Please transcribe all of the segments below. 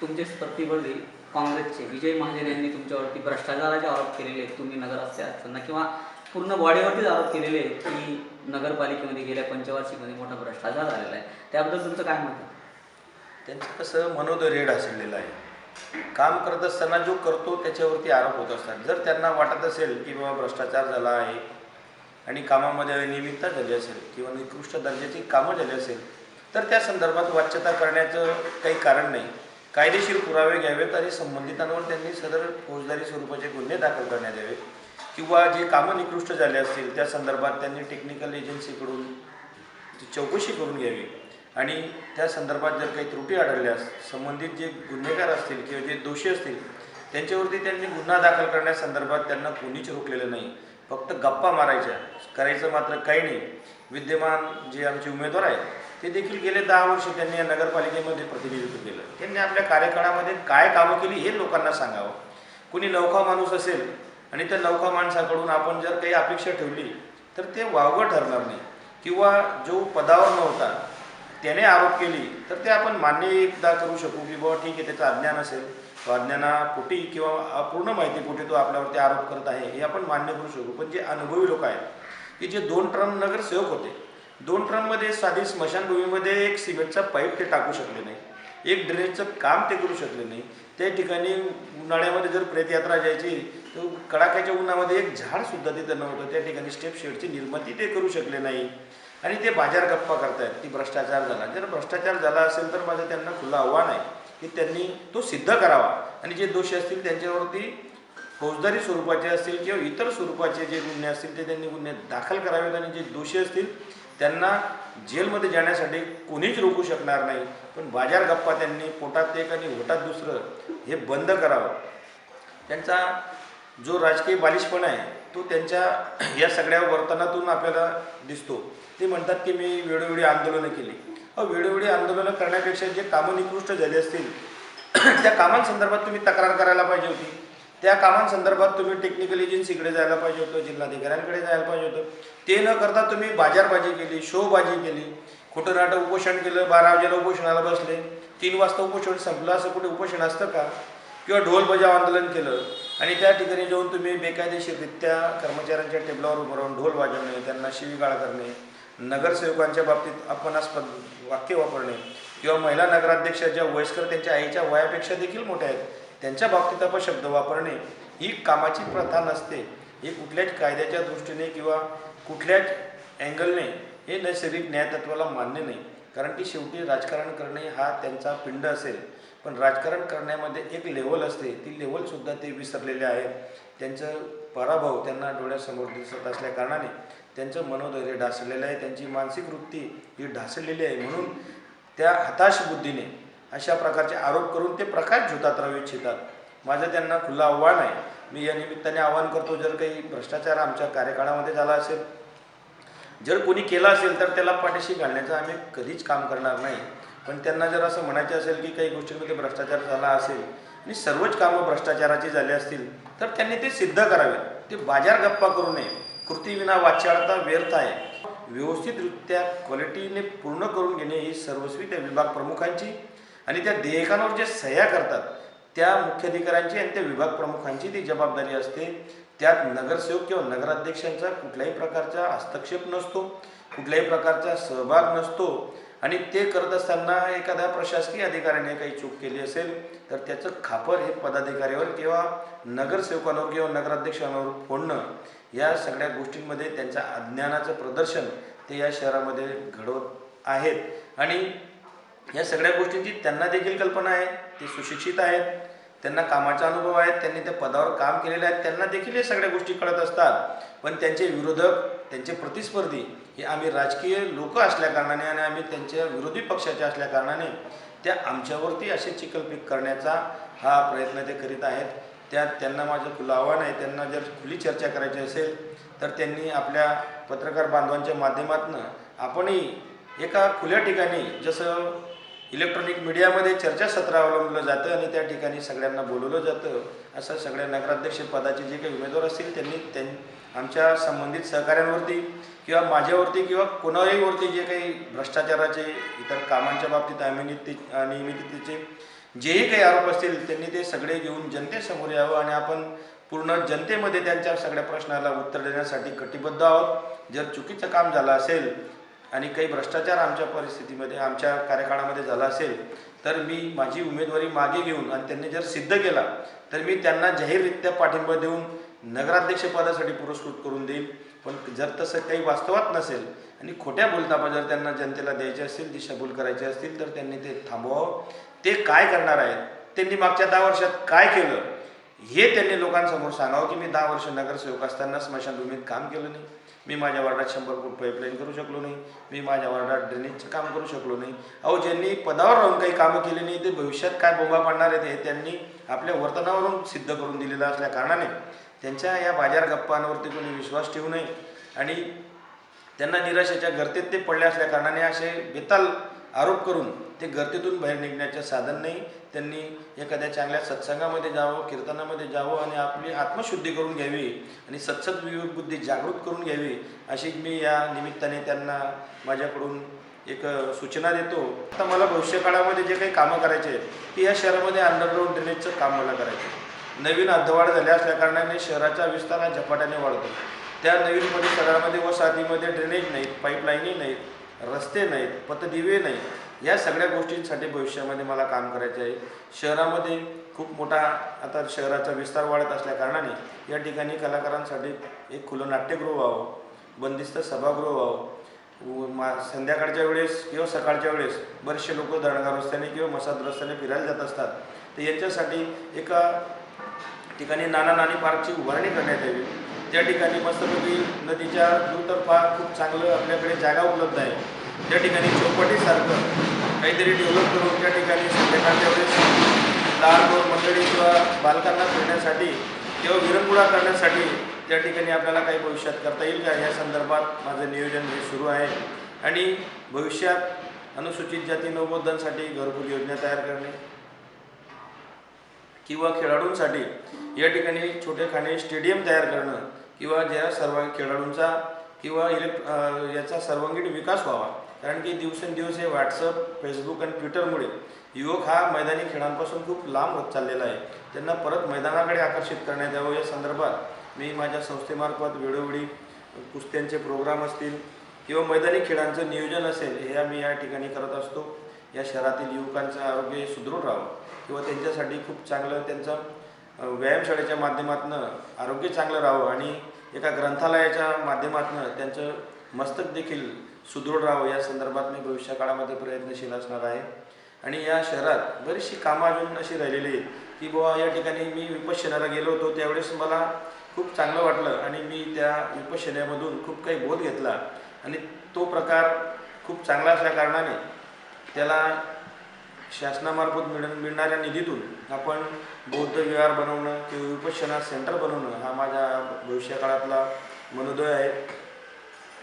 तुमचे प्रतिस्पर्धी काँग्रेसचे विजय महाजन यांनी तुमच्यावरती भ्रष्टाचाराचे आरोप केलेले आहेत. तुम्ही नगराध्यक्ष असताना किंवा पूर्ण बॉडीवरतीच आरोप केलेले आहेत की नगरपालिकेमध्ये गेल्या पंचवार्षिकमध्ये मोठा भ्रष्टाचार झालेला आहे. त्याबद्दल तुमचं काय मत आहे? त्यांचं कसं मनोधैर्य ढासळलेलं आहे. काम करत असताना जो करतो त्याच्यावरती आरोप होत असतात. जर त्यांना वाटत असेल की बाबा भ्रष्टाचार झाला आहे आणि कामामध्ये अनियमितता झाली असेल किंवा निकृष्ट दर्जाची कामं झाली असेल तर त्या संदर्भात वाच्यता करण्याचं काही कारण नाही. कायदेशीर पुरावे घ्यावेत आणि संबंधितांवर त्यांनी सदर फौजदारी स्वरूपाचे गुन्हे दाखल करण्यात यावे किंवा जे कामं निकृष्ट झाले असतील त्या संदर्भात त्यांनी टेक्निकल एजन्सीकडून चौकशी करून घ्यावी. आणि त्या संदर्भात जर काही त्रुटी आढळल्यास संबंधित जे गुन्हेगार असतील किंवा जे दोषी असतील त्यांच्यावरती त्यांनी गुन्हा दाखल करण्यासंदर्भात त्यांना कोणीच रोखलेलं नाही. फक्त गप्पा मारायच्या. करायचं मात्र काही नाही. विद्यमान जे आमचे उमेदवार आहेत ते देखील गेले दहा वर्ष त्यांनी या नगरपालिकेमध्ये प्रतिनिधित्व केलं. त्यांनी आपल्या कार्यकाळामध्ये काय कामं केली हे लोकांना सांगावं. कुणी नौखा माणूस असेल आणि त्या नौखा माणसाकडून आपण जर काही अपेक्षा ठेवली तर ते वावगं ठरणार नाही. किंवा जो पदावर नव्हता त्याने आरोप केली तर ते आपण मान्य एकदा करू शकू की बाबा ठीक आहे त्याचं अज्ञान असेल. तो अज्ञानापोटी किंवा अपूर्ण माहितीपोटी तो आपल्यावरती आरोप करत आहे हे आपण मान्य करू शकू. पण जे अनुभवी लोक आहेत की जे दोन टर्म नगरसेवक होते दोन टर्ममध्ये साधी स्मशानभूमीमध्ये एक सिमेंटचा पाईप ते टाकू शकले नाही. एक ड्रेनेजचं काम ते करू शकले नाही. त्या ठिकाणी उन्हाळ्यामध्ये जर प्रेतयात्रा जायची तर कडाक्याच्या उन्हामध्ये एक झाडसुद्धा तिथं नव्हतं. त्या ठिकाणी स्टेप शेडची निर्मिती ते करू शकले नाही. आणि ते बाजार गप्पा करतायत. की भ्रष्टाचार झाला. जर भ्रष्टाचार झाला असेल तर माझं त्यांना खुलं आव्हान आहे की त्यांनी तो सिद्ध करावा. आणि जे दोषी असतील त्यांच्यावरती फौजदारी स्वरूपाचे असतील किंवा इतर स्वरूपाचे जे गुन्हे असतील ते त्यांनी गुन्हे दाखल करावेत. आणि जे दोषी असतील त्यांना जेलमध्ये जाण्यासाठी कोणीच रोखू शकणार नाही. पण बाजार गप्पा त्यांनी पोटात एक आणि ओटात दुसरं हे बंद करावं. त्यांचा जो राजकीय बालिशपणा आहे तो त्यांच्या या सगळ्या वर्तनातून आपल्याला दिसतो. ते म्हणतात की मी वेळोवेळी आंदोलनं केली. अहो वेळोवेळी आंदोलनं करण्यापेक्षा जे कामं निकृष्ट झाले असतील त्या कामांसंदर्भात तुम्ही तक्रार करायला पाहिजे होती. त्या कामांसंदर्भात तुम्ही टेक्निकल एजन्सीकडे जायला पाहिजे होतं जिल्हाधिकाऱ्यांकडे जायला पाहिजे होतं. ते न करता तुम्ही बाजारबाजी केली शोबाजी केली खोटं नाटक उपोषण केलं बारा वाजेला उपोषणाला बसले तीन वाजता उपोषण संपलं असं कुठे उपोषण असतं का? किंवा ढोल बजाव आंदोलन केलं आणि त्या ठिकाणी जाऊन तुम्ही बेकायदेशीररित्या कर्मचाऱ्यांच्या टेबलावर उभं राहून ढोल वाजवणे त्यांना शिवीगाळ करणे नगरसेवकांच्या बाबतीत अपमानास्पद वाक्य वापरणे किंवा महिला नगराध्यक्ष ज्या वयस्कर त्यांच्या आईच्या वयापेक्षा देखील मोठ्या आहेत त्यांच्या बाबतीत शब्द वापरणे ही कामाची प्रथा नसते. ही कुठल्याच कायद्याच्या दृष्टीने किंवा कुठल्याच अँगलने हे नैसर्गिक न्यायतत्वाला मान्य नाही. कारण की शेवटी राजकारण करणे हा त्यांचा पिंड असेल. पण राजकारण करण्यामध्ये एक लेवल असते. ती लेवलसुद्धा ते विसरलेले आहेत. त्यांचं पराभव त्यांना डोळ्यासमोर दिसत असल्याकारणाने त्यांचं मनोधैर्य ढासळलेलं आहे. त्यांची मानसिक वृत्ती ही ढासळलेली आहे. म्हणून त्या हताश बुद्धीने अशा प्रकारचे आरोप करून ते प्रकाश झुतात राहू इच्छितात माझं त्यांना खुलं आव्हान आहे. मी या निमित्ताने आवाहन करतो जर काही भ्रष्टाचार आमच्या कार्यकाळामध्ये झाला असेल जर कोणी केला असेल तर त्याला पाठीशी घालण्याचं आम्ही कधीच काम करणार नाही. पण त्यांना जर असं म्हणायचं असेल की काही गोष्टींमध्ये भ्रष्टाचार झाला असेल आणि सर्वच कामं भ्रष्टाचाराची झाली असतील तर त्यांनी ते सिद्ध करावे. ते बाजार गप्पा करू नये. कृतीविना वाचाळता व्यर्थ आहे. व्यवस्थितरित्या क्वालिटीने पूर्ण करून घेणे ही सर्वस्वी त्या विभाग प्रमुखांची आणि त्या देयकांवर जे सह्या करतात त्या मुख्याधिकाऱ्यांची आणि त्या विभाग प्रमुखांची ती जबाबदारी असते. त्यात नगरसेवक किंवा नगराध्यक्षांचा कुठल्याही प्रकारचा हस्तक्षेप नसतो कुठल्याही प्रकारचा सहभाग नसतो आणि ते करत असताना एखाद्या प्रशासकीय अधिकाऱ्याने काही चूक केली असेल तर त्याचं खापर हे पदाधिकाऱ्यावर किंवा नगरसेवकांवर किंवा नगराध्यक्षांवर फोडणं या सगळ्या गोष्टींमध्ये त्यांच्या अज्ञानाचं प्रदर्शन ते या शहरामध्ये घडवत आहेत. आणि या सगळ्या गोष्टींची त्यांना देखील कल्पना आहे ते सुशिक्षित आहेत त्यांना कामाचा अनुभव आहेत त्यांनी त्या पदावर काम केलेले आहेत त्यांना देखील हे सगळ्या गोष्टी कळत असतात. पण त्यांचे विरोधक त्यांचे प्रतिस्पर्धी हे आम्ही राजकीय लोक असल्याकारणाने आणि आम्ही त्यांच्या विरोधी पक्षाचे असल्याकारणाने त्या आमच्यावरती असे चिकलपीक करण्याचा हा प्रयत्न ते करीत आहेत. त्यात त्यांना माझं खुलं आव्हान आहे त्यांना जर खुली चर्चा करायची असेल तर त्यांनी आपल्या पत्रकार बांधवांच्या माध्यमातून आपणही एका खुल्या ठिकाणी जसं इलेक्ट्रॉनिक मीडियामध्ये चर्चासत्र अवलंबलं जातं आणि त्या ठिकाणी सगळ्यांना बोलवलं जातं. असं सगळ्या नगराध्यक्ष पदाचे जे काही उमेदवार असतील त्यांनी त्यां आमच्या संबंधित सहकाऱ्यांवरती किंवा माझ्यावरती किंवा कोणाहीवरती जे काही भ्रष्टाचाराचे इतर कामांच्या बाबतीत अनियमित अनियमिततेचे जेही काही आरोप असतील त्यांनी ते सगळे घेऊन जनतेसमोर यावं आणि आपण पूर्ण जनतेमध्ये त्यांच्या सगळ्या प्रश्नाला उत्तर देण्यासाठी कटिबद्ध आहोत. जर चुकीचं काम झालं असेल आणि काही भ्रष्टाचार आमच्या परिस्थितीमध्ये आमच्या कार्यकाळामध्ये झाला असेल तर मी माझी उमेदवारी मागे घेऊन आणि त्यांनी जर सिद्ध केला तर मी त्यांना जाहीररित्या पाठिंबा देऊन नगराध्यक्षपदासाठी पुरस्कृत करून देईल पण जर तसं काही वास्तवात नसेल आणि खोट्या बोलतापा जर त्यांना जनतेला द्यायचे असतील दिशाभूल करायची असतील तर त्यांनी ते थांबवावं. ते काय करणार आहेत? त्यांनी मागच्या दहा वर्षात काय केलं? हे त्यांनी लोकांसमोर सांगावं की मी दहा वर्ष नगरसेवक असताना स्मशानभूमीत काम केलं नाही. मी माझ्या वार्डात शंभर फूट पाईपलाईन करू शकलो नाही. मी माझ्या वार्डात ड्रेनेजचं काम करू शकलो नाही. अहो ज्यांनी पदावर राहून काही कामं केली नाही ते भविष्यात काय बोंबा पाडणार आहेत हे त्यांनी आपल्या वर्तनावरून सिद्ध करून दिलेलं असल्या कारणाने त्यांच्या या बाजार गप्पांवरती कोणी विश्वास ठेवू नये. आणि त्यांना निराशेच्या गर्तेत ते पडले असल्या कारणाने असे बेताल आरोप करून ते गर्दीतून बाहेर निघण्याचे साधन नाही. त्यांनी एखाद्या चांगल्या सत्संगामध्ये जावं कीर्तनामध्ये जावं आणि आपली आत्मशुद्धी करून घ्यावी आणि सत्सद विवेकबुद्धी जागृत करून घ्यावी अशी मी या निमित्ताने त्यांना माझ्याकडून एक सूचना देतो. आता मला भविष्यकाळामध्ये जे काही कामं करायचे आहेत या शहरामध्ये अंडरग्राऊंड ड्रेनेजचं काम मला करायचं आहे. नवीन अर्धवाढ झाल्या असल्या कारणाने शहराचा विस्तार हा झपाट्याने वाढतो. त्या नवीन परिसरामध्ये वसाहतीमध्ये ड्रेनेज नाहीत पाईपलाईनही नाहीत. रस्ते नाहीत पतदिवे नाहीत. या सगळ्या गोष्टींसाठी भविष्यामध्ये मला काम करायचे आहे. शहरामध्ये खूप मोठा आता शहराचा विस्तार वाढत असल्याकारणाने या ठिकाणी कलाकारांसाठी एक खुलं नाट्यगृह व्हावं बंदिस्त सभागृह व्हावं. मा संध्याकाळच्या वेळेस किंवा सकाळच्या वेळेस बरेचसे लोक दळणगाव रस्त्याने किंवा मसाद रस्त्याने फिरायला जात असतात. तर यांच्यासाठी एका ठिकाणी नाना नानी पार्कची उभारणी करण्यात यावी. त्या ठिकाणी मस्तपैकी नदीच्या दुतर्फा खूप चांगलं आपल्याकडे जागा उपलब्ध आहे. त्या ठिकाणी चौपाटीसारखं काहीतरी डेव्हलप करून त्या ठिकाणी संध्याकाळच्या वेळेस लहान दोन मंडळी किंवा बालकांना फिरण्यासाठी किंवा विरंगुळा करण्यासाठी त्या ठिकाणी आपल्याला काही भविष्यात करता येईल का? या संदर्भात माझं नियोजन हे सुरू आहे. आणि भविष्यात अनुसूचित जाती नवबोधांसाठी घरकुल योजना तयार करणे किंवा खेळाडूंसाठी या ठिकाणी छोटेखाने स्टेडियम तयार करणं किंवा ज्या सर्व खेळाडूंचा किंवा इलेक्ट याचा सर्वांगीण विकास व्हावा. कारण की दिवसेंदिवस हे व्हॉट्सअप फेसबुक आणि ट्विटरमुळे युवक हा मैदानी खेळांपासून खूप लांब होत चाललेला आहे. त्यांना परत मैदानाकडे आकर्षित करण्यात यावं. या संदर्भात मी माझ्या संस्थेमार्फत वेळोवेळी कुस्त्यांचे प्रोग्राम असतील किंवा मैदानी खेळांचं नियोजन असेल हे आम्ही या ठिकाणी करत असतो. या शहरातील युवकांचं आरोग्य सुदृढ राहावं किंवा त्यांच्यासाठी खूप चांगलं त्यांचं व्यायामशाळेच्या माध्यमातून आरोग्य चांगलं राहावं आणि एका ग्रंथालयाच्या माध्यमातून त्यांचं मस्तक देखील सुदृढ राहावं या संदर्भात मी भविष्य काळामध्ये प्रयत्नशील असणार आहे. आणि या शहरात बरीचशी कामं अजून अशी राहिलेली आहेत की बुवा या ठिकाणी मी विपश्यनाला गेलो होतो त्यावेळेस मला खूप चांगलं वाटलं आणि मी त्या विपश्यनेमधून खूप काही बोध घेतला. आणि तो प्रकार खूप चांगला असल्या कारणाने त्याला शासनामार्फत मिळ मिळणाऱ्या निधीतून आपण बौद्ध विहार बनवणं किंवा विपश्यना सेंटर बनवणं हा माझ्या भविष्यकाळातला मनोदय आहे.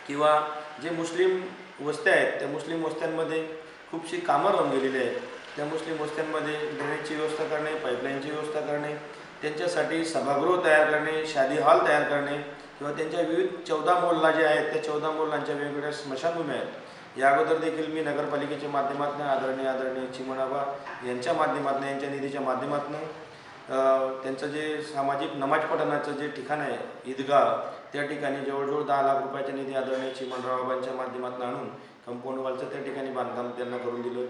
किंवा जे मुस्लिम वस्त्या आहेत त्या मुस्लिम वस्त्यांमध्ये खूपशी कामं राहून गेलेली आहेत. त्या मुस्लिम वस्त्यांमध्ये ड्रेनेजची व्यवस्था करणे पाईपलाईनची व्यवस्था करणे त्यांच्यासाठी सभागृह तयार करणे शादी हॉल तयार करणे किंवा त्यांच्या विविध चौदा मोहल्ला जे आहेत त्या चौदा मोहल्लांच्या वेगवेगळ्या स्मशानभूमी आहेत. या अगोदर देखील मी नगरपालिकेच्या माध्यमातून आदरणीय आदरणीय चिमणाबा यांच्या माध्यमातून यांच्या निधीच्या माध्यमातून त्यांचं जे सामाजिक नमाज पठणाचं जे ठिकाण आहे ईदगाह त्या ठिकाणी जवळजवळ दहा लाख रुपयाच्या निधी आदरणीय चिमणरावबाबांच्या माध्यमातून आणून कंपाऊंड वॉलचं त्या ठिकाणी बांधकाम त्यांना करून दिलं.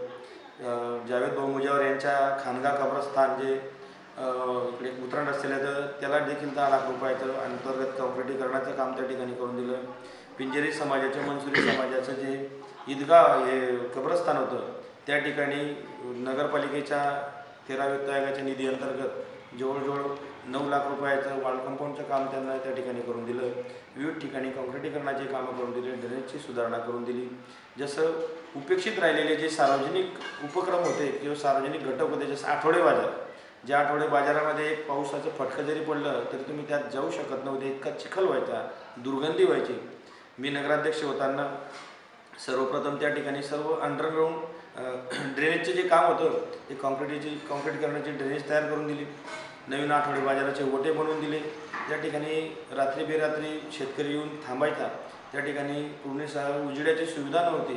जावेद भाऊ मुजावर यांच्या खानगा कब्रस्थान जे इकडे उतरण रस्त्याला तर त्याला देखील दहा लाख रुपयाचं अंतर्गत कॉन्क्रिटीकरणाचं काम त्या ठिकाणी करून दिलं. पिंजेरी समाजाचं मनसुरी समाजाचं जे ईदगा हे कब्रस्थान होतं. त्या ठिकाणी नगरपालिकेच्या तेरा वित्त आयोगाच्या निधी अंतर्गत जवळजवळ नऊ लाख रुपयाचं वॉल कंपाऊंडचं काम त्यांना त्या ठिकाणी करून दिलं. विविध ठिकाणी काँक्रिटीकरणाची कामं करून दिली ड्रेनेजची सुधारणा करून दिली. जसं उपेक्षित राहिलेले जे सार्वजनिक उपक्रम होते किंवा सार्वजनिक घटक होते जसं आठवडे बाजार. ज्या आठवडे बाजारामध्ये एक पावसाचं फटकं जरी पडलं तरी तुम्ही त्यात जाऊ शकत नव्हते. इतका चिखल व्हायचा दुर्गंधी व्हायची. मी नगराध्यक्ष होताना सर्वप्रथम त्या ठिकाणी सर्व अंडरग्राऊंड ड्रेनेजचे जे काम होतं ते कॉन्क्रिटीची कॉन्क्रीट करण्याची ड्रेनेज तयार करून दिली. नवीन आठवडे बाजाराचे ओटे बनवून दिले. त्या ठिकाणी रात्री बेरात्री शेतकरी येऊन थांबायचा. त्या ठिकाणी पूर्ण उजिड्याची सुविधा नव्हती.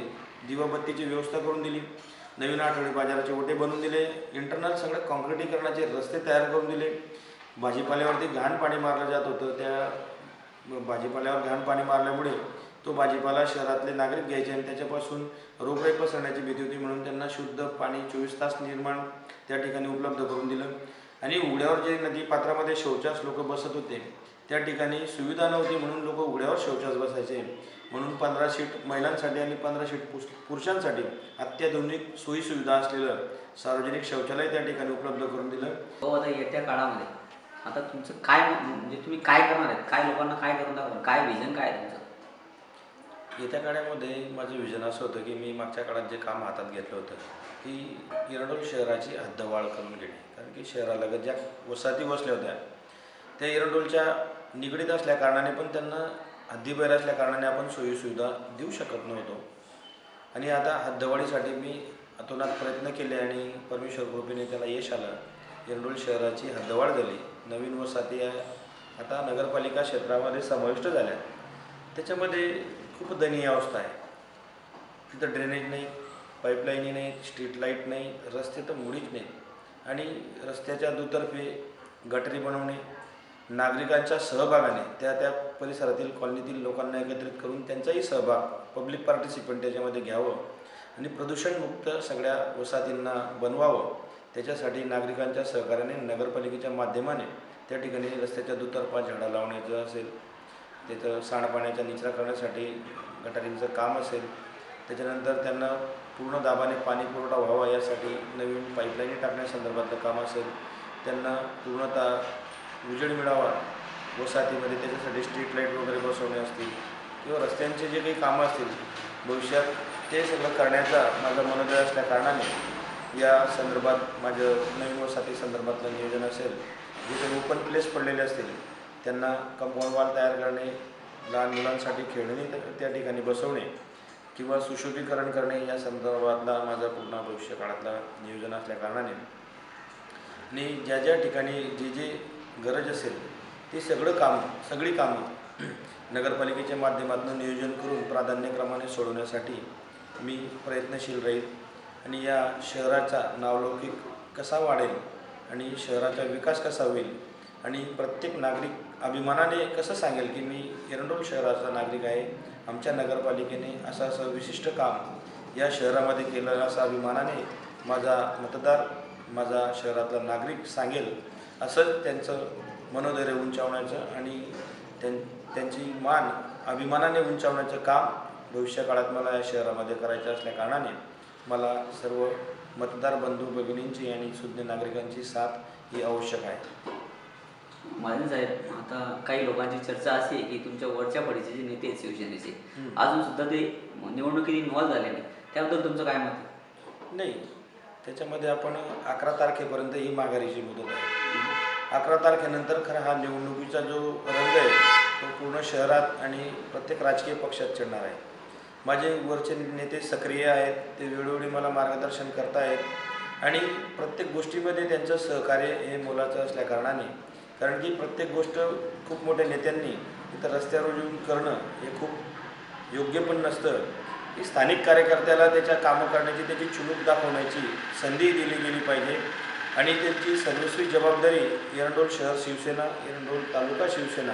दिवाबत्तीची व्यवस्था करून दिली. नवीन आठवडे बाजाराचे ओटे बनवून दिले. इंटरनल सगळं कॉन्क्रिटीकरणाचे रस्ते तयार करून दिले. भाजीपाल्यावरती घाण पाणी मारलं जात होतं. त्या भाजीपाल्यावर घाण पाणी मारल्यामुळे तो भाजीपाला शहरातले नागरिक घ्यायचे आणि त्याच्यापासून रोगराई पसरण्याची भीती होती म्हणून त्यांना शुद्ध पाणी चोवीस तास निर्माण त्या ठिकाणी उपलब्ध करून दिलं. आणि उघड्यावर जे नदी पात्रामध्ये शौचास लोक बसत होते त्या ठिकाणी सुविधा नव्हती म्हणून लोक उघड्यावर शौचास बसायचे. म्हणून पंधरा सीट महिलांसाठी आणि पंधरा सीट पुरुषांसाठी अत्याधुनिक सोयीसुविधा असलेलं सार्वजनिक शौचालय त्या ठिकाणी उपलब्ध करून दिलं. हो आता येत्या काळामध्ये आता तुमचं काय म्हणजे तुम्ही काय करणार आहेत? काय लोकांना काय करून दाखवणार? काय विजन काय आहे तुमचं? येत्या काळामध्ये माझं विजन असं होतं की मी मागच्या काळात जे काम हातात घेतलं होतं की इरडोल शहराची हद्दवाळ करून घेणे. कारण की शहरालगत ज्या वसाहती बसल्या होत्या त्या इरडोलच्या निगडीत असल्या कारणाने पण त्यांना हद्दीबाहेर असल्या कारणाने आपण सोयीसुविधा देऊ शकत नव्हतो. आणि आता हद्दवाढीसाठी मी अतोनात प्रयत्न केले आणि परमेश्वर कृपेने त्याला यश आलं. एरंडोल शहराची हद्दवाढ झाली. नवीन वसाहती आता नगरपालिका क्षेत्रामध्ये समाविष्ट झाल्या. त्याच्यामध्ये खूप दयनीय अवस्था आहे. तिथं ड्रेनेज नाही पाईपलाईनी नाही स्ट्रीट लाइट नाही रस्ते तर मुळीच नाहीत. आणि रस्त्याच्या दुतर्फे गटरी बनवणे नागरिकांच्या सहभागाने त्या त्या परिसरातील कॉलनीतील लोकांना एकत्रित करून त्यांचाही सहभाग पब्लिक पार्टिसिपंट त्याच्यामध्ये घ्यावं आणि प्रदूषणमुक्त सगळ्या वसाहतींना बनवावं. त्याच्यासाठी नागरिकांच्या सहकार्याने नगरपालिकेच्या माध्यमाने त्या ठिकाणी रस्त्याच्या दुतर्फा झाडा लावण्याचं असेल तिथं सांडपाण्याचा निचरा करण्यासाठी गटारींचं काम असेल त्याच्यानंतर त्यांना पूर्ण दाबाने पाणी पुरवठा व्हावा यासाठी नवीन पाईपलाईन टाकण्यासंदर्भातलं काम असेल त्यांना पूर्णतः उजेड मिळावा वसाहतीमध्ये त्याच्यासाठी स्ट्रीट लाइट वगैरे बसवणे असतील किंवा रस्त्यांचे जे काही कामं असतील भविष्यात ते सगळं करण्याचा माझा मनोदय असल्या कारणाने या संदर्भात माझं नवीन वसाहती संदर्भातलं नियोजन असेल जिथे ओपन प्लेस पडलेले असतील त्यांना कंपाऊंड वॉल तयार करणे लहान मुलांसाठी खेळणी त्या- ठिकाणी बसवणे किंवा सुशोभीकरण करणे या संदर्भातला माझा पूर्ण भविष्य काळातला नियोजन असल्या कारणाने. आणि ज्या ज्या ठिकाणी जे जे गरज असेल ते सगळं काम सगळी कामं नगरपालिकेच्या माध्यमातून नियोजन करून प्राधान्यक्रमाने सोडवण्यासाठी मी प्रयत्नशील राहील आणि या शहराचा नावलौकिक कसा वाढेल आणि शहराचा विकास कसा होईल आणि प्रत्येक नागरिक अभिमानाने कसं सांगेल की मी एरंडोल शहराचा नागरिक आहे आमच्या नगरपालिकेने असं असं विशिष्ट काम या शहरामध्ये केलं असं अभिमानाने माझा मतदार माझा शहरातला नागरिक सांगेल असं त्यांचं मनोधैर्य उंचावण्याचं आणि त्यां त्यांची मान अभिमानाने उंचावण्याचं काम भविष्यकाळात मला या शहरामध्ये करायचं असल्याकारणाने मला सर्व मतदार बंधू भगिनींची आणि सुज्ञ नागरिकांची साथ ही आवश्यक आहे. महाजन साहेब आता काही लोकांची चर्चा अशी आहे की तुमच्या वरच्या पडीचे जे नेते आहेत शिवसेनेचे. अजून सुद्धा ते निवडणुकीत इन्व्हॉल्व झाले नाही त्याबद्दल तुमचं काय मत? नाही. त्याच्यामध्ये आपण अकरा तारखेपर्यंत ही माघारीची मुदत आहे. अकरा तारखेनंतर खरा हा निवडणुकीचा जो रंग आहे तो पूर्ण शहरात आणि प्रत्येक राजकीय पक्षात चढणार आहे. माझे वरचे नेते सक्रिय आहेत ते वेळोवेळी मला मार्गदर्शन करतायत आणि प्रत्येक गोष्टीमध्ये त्यांचं सहकार्य हे मोलाचं असल्या कारणाने कारण की प्रत्येक गोष्ट खूप मोठ्या नेत्यांनी इथं रस्त्यावर येऊन करणं हे खूप योग्य पण नसतं. की स्थानिक कार्यकर्त्याला त्याच्या कामं करण्याची त्याची चुणूक दाखवण्याची संधी दिली गेली पाहिजे. आणि त्यांची सर्वस्वी जबाबदारी एरंडोल शहर शिवसेना एरंडोल तालुका शिवसेना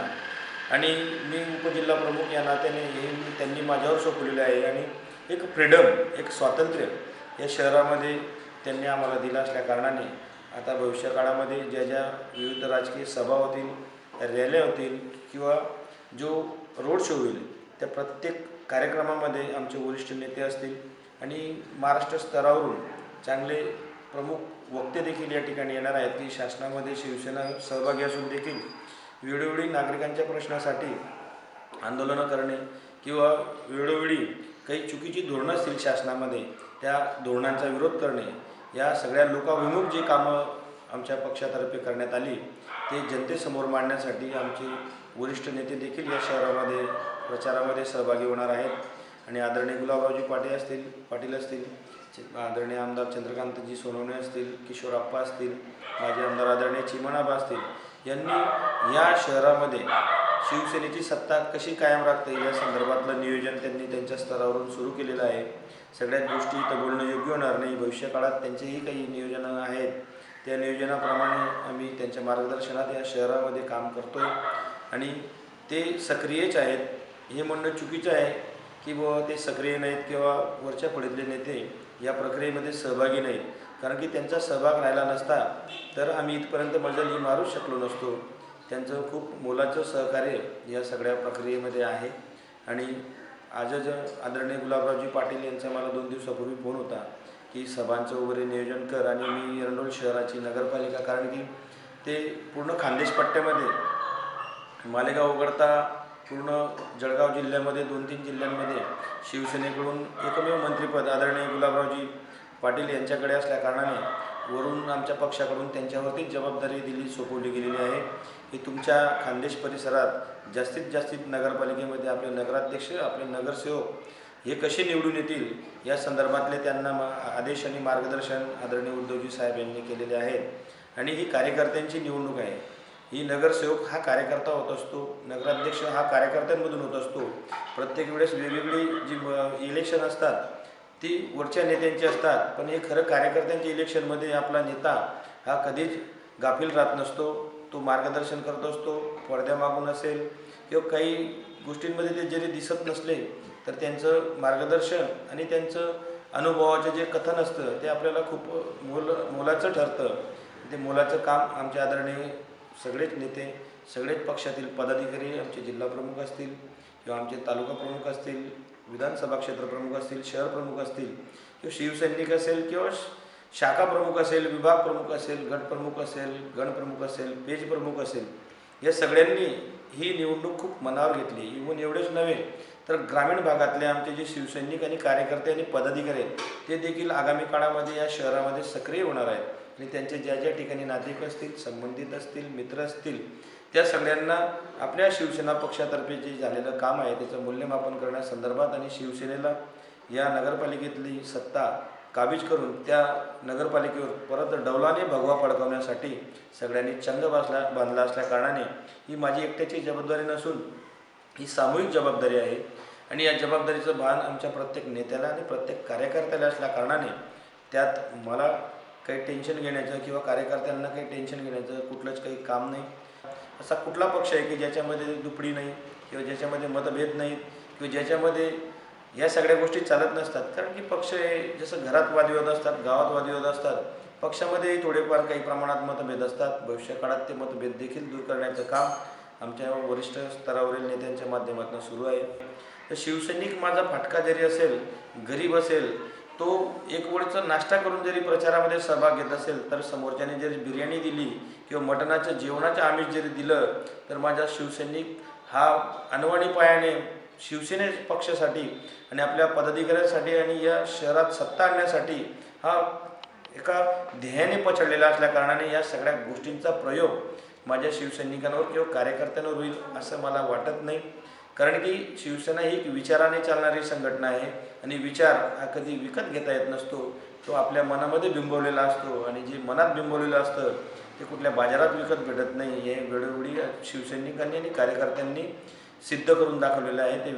आणि मी उपजिल्हा प्रमुख या नात्याने हे मी- त्यांनी माझ्यावर सोपवलेलं आहे. आणि एक फ्रीडम एक स्वातंत्र्य या शहरामध्ये त्यांनी आम्हाला दिलं असल्या कारणाने आता भविष्यकाळामध्ये ज्या ज्या विविध राजकीय सभा होतील रॅल्या होतील किंवा जो रोड शो होईल त्या प्रत्येक कार्यक्रमामध्ये आमचे वरिष्ठ नेते असतील आणि महाराष्ट्र स्तरावरून चांगले प्रमुख वक्ते देखील या ठिकाणी येणार आहेत की शासनामध्ये शिवसेना सहभागी असून देखील वेळोवेळी नागरिकांच्या प्रश्नासाठी आंदोलनं करणे किंवा वेळोवेळी काही चुकीची धोरणं असतील शासनामध्ये त्या धोरणांचा विरोध करणे या सगळ्या लोकाभिमुख जी कामं आमच्या पक्षातर्फे करण्यात आली ते जनतेसमोर मांडण्यासाठी आमचे वरिष्ठ नेते देखील या शहरामध्ये प्रचारामध्ये सहभागी होणार आहेत. आणि आदरणीय गुलाबरावजी पाटील असतील पाटील असतील आदरणीय आमदार चंद्रकांतजी सोनवणे असतील किशोरप्पा असतील माजी आमदार आदरणीय चिमणाबा असतील यांनी या शहरामध्ये शिवसेनेची सत्ता कशी कायम राखता येईल या संदर्भातलं नियोजन त्यांनी त्यांच्या स्तरावरून सुरू केलेलं आहे. सगळ्याच गोष्टी इथं बोलणं योग्य होणार नाही. भविष्यकाळात त्यांचेही काही नियोजनं आहेत. त्या नियोजनाप्रमाणे आम्ही त्यांच्या मार्गदर्शनात या शहरामध्ये काम करतोय. आणि ते सक्रियच आहेत. हे म्हणणं चुकीचं आहे की बुवा ते सक्रिय नाहीत किंवा वरच्या पडीतले नेते या प्रक्रियेमध्ये सहभागी नाहीत. कारण की त्यांचा सहभाग राहिला नसता तर आम्ही इथपर्यंत मजल ही मारूच शकलो नसतो. त्यांचं खूप मोलाचं सहकार्य या सगळ्या प्रक्रियेमध्ये आहे. आणि आजच आदरणीय गुलाबरावजी पाटील यांचा मला दोन दिवसापूर्वी फोन होता की सभांचं वगैरे नियोजन कर आणि मी एरंडोल शहराची नगरपालिका कारण की ते पूर्ण खानदेश पट्ट्यामध्ये मालेगाव वगळता पूर्ण जळगाव जिल्ह्यामध्ये दोन तीन जिल्ह्यांमध्ये शिवसेनेकडून एकमेव मंत्रिपद आदरणीय गुलाबरावजी पाटील यांच्याकडे असल्याकारणाने वरून आमच्या पक्षाकडून त्यांच्यावरतीच जबाबदारी दिली सोपवली गेलेली आहे. की तुमच्या खानदेश परिसरात जास्तीत जास्तीत नगरपालिकेमध्ये आपले नगराध्यक्ष आपले नगरसेवक हे कसे निवडून येतील या संदर्भातले त्यांना मा- आदेश आणि मार्गदर्शन आदरणीय उद्धवजी साहेब यांनी केलेले आहेत. आणि ही कार्यकर्त्यांची निवडणूक आहे. ही नगरसेवक हा कार्यकर्ता होत असतो नगराध्यक्ष हा कार्यकर्त्यांमधून होत असतो. प्रत्येक वेळेस वेगवेगळी जी इलेक्शन असतात ती वरच्या नेत्यांची असतात. पण हे खरं कार्यकर्त्यांच्या इलेक्शनमध्ये आपला नेता हा कधीच गाफील राहत नसतो. तो मार्गदर्शन करत असतो. पडद्यामागून असेल किंवा काही गोष्टींमध्ये ते जरी दिसत नसले तर त्यांचं मार्गदर्शन आणि त्यांचं अनुभवाचं जे कथन असतं ते आपल्याला खूप मोल मोलाचं ठरतं. ते मोलाचं काम आमच्या आदरणीय सगळेच नेते सगळेच पक्षातील पदाधिकारी आमचे जिल्हा प्रमुख असतील किंवा आमचे तालुका प्रमुख असतील विधानसभा क्षेत्र प्रमुख असतील शहर प्रमुख असतील किंवा शिवसैनिक असेल किंवा श- शाखा प्रमुख असेल विभाग प्रमुख असेल गट प्रमुख असेल गण प्रमुख असेल पेज प्रमुख असेल या सगळ्यांनी ही निवडणूक खूप मनावर घेतली. इव्हन एवढेच नव्हे तर ग्रामीण भागातले आमचे जे शिवसैनिक आणि कार्यकर्ते आणि पदाधिकारी आहेत ते देखील आगामी काळामध्ये या शहरामध्ये सक्रिय होणार आहेत. आणि त्यांचे ज्या ज्या ठिकाणी नागरिक असतील संबंधित असतील मित्र असतील त्या सगळ्यांना आपल्या शिवसेना पक्षातर्फे जे झालेलं काम आहे त्याचं मूल्यमापन करण्यासंदर्भात आणि शिवसेनेला या नगरपालिकेतली सत्ता काबीज करून त्या नगरपालिकेवर परत डौलाने भगवा पडकवण्यासाठी सगळ्यांनी चंग बसला बांधला असल्याकारणाने ही माझी एकट्याची जबाबदारी नसून ही सामूहिक जबाबदारी आहे. आणि या जबाबदारीचं भान आमच्या प्रत्येक नेत्याला आणि प्रत्येक कार्यकर्त्याला असल्याकारणाने त्यात मला काही टेन्शन घेण्याचं किंवा कार्यकर्त्यांना काही टेन्शन घेण्याचं कुठलंच काही काम नाही. असा कुठला पक्ष आहे की ज्याच्यामध्ये दुपडी नाही किंवा ज्याच्यामध्ये मतभेद नाहीत किंवा ज्याच्यामध्ये या सगळ्या गोष्टी चालत नसतात? कारण की पक्ष हे जसं घरात वादविवाद असतात गावात वादविवाद असतात पक्षामध्येही थोडेफार काही प्रमाणात मतभेद असतात. भविष्य काळात ते मतभेद देखील दूर करण्याचं काम आमच्या वरिष्ठ स्तरावरील नेत्यांच्या माध्यमातून सुरू आहे. तर शिवसैनिक माझा फाटका जरी असेल गरीब असेल तो एक वेळचा नाश्ता करून जरी प्रचारामध्ये सहभाग घेत असेल तर समोरच्याने जरी बिर्याणी दिली किंवा मटणाचं जेवणाचं आमिष जरी दिलं तर माझा शिवसैनिक हा अनवाणी पायाने शिवसेने पक्षासाठी आणि आपल्या पदाधिकाऱ्यांसाठी आणि या शहरात सत्ता आणण्यासाठी हा एका ध्येयाने पछडलेला असल्या कारणाने या सगळ्या गोष्टींचा प्रयोग माझ्या शिवसैनिकांवर किंवा कार्यकर्त्यांवर होईल असं मला वाटत नाही. कारण की शिवसेना ही एक विचाराने चालणारी संघटना आहे आणि विचार हा कधी विकत घेता येत नसतो. तो आपल्या मनामध्ये बिंबवलेला असतो आणि जे मनात बिंबवलेलं असतं ते कुठल्या बाजारात विकत भेटत नाही. हे वेळोवेळी शिवसैनिकांनी आणि कार्यकर्त्यांनी सिद्ध करून दाखवलेलं आहे. ते